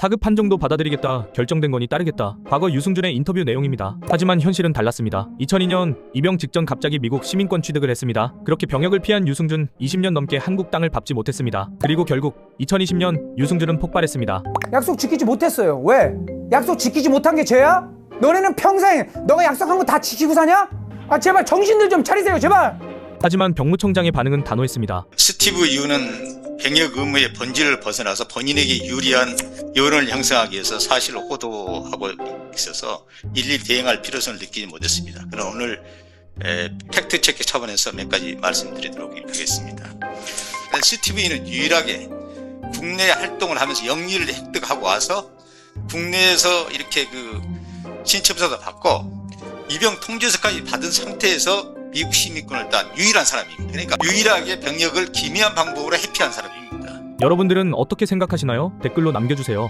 사급 판정도 받아들이겠다. 결정된 거니 따르겠다. 과거 유승준의 인터뷰 내용입니다. 하지만 현실은 달랐습니다. 2002년 입영 직전 갑자기 미국 시민권 취득을 했습니다. 그렇게 병역을 피한 유승준 20년 넘게 한국 땅을 밟지 못했습니다. 그리고 결국 2020년 유승준은 폭발했습니다. 약속 지키지 못했어요. 왜? 약속 지키지 못한 게 죄야? 너네는 평생 너가 약속한 거 다 지키고 사냐? 아 제발 정신들 좀 차리세요 제발. 하지만 병무청장의 반응은 단호했습니다. 스티브 유는 병역 의무의 본질을 벗어나서 본인에게 유리한 여론을 형성하기 위해서 사실을 호도하고 있어서 일일이 대응할 필요성을 느끼지 못했습니다. 그럼 오늘 에, 팩트 체크 차원에서 몇 가지 말씀드리도록 하겠습니다. 유는 유일하게 국내 활동을 하면서 영리를 획득하고 와서 국내에서 이렇게 그 신청서도 받고 입영 통지서까지 받은 상태에서 미국 시민권을 딴 유일한 사람입니다. 그러니까 유일하게 병역을 기미한 방법으로 회피한 사람입니다. 여러분들은 어떻게 생각하시나요? 댓글로 남겨주세요.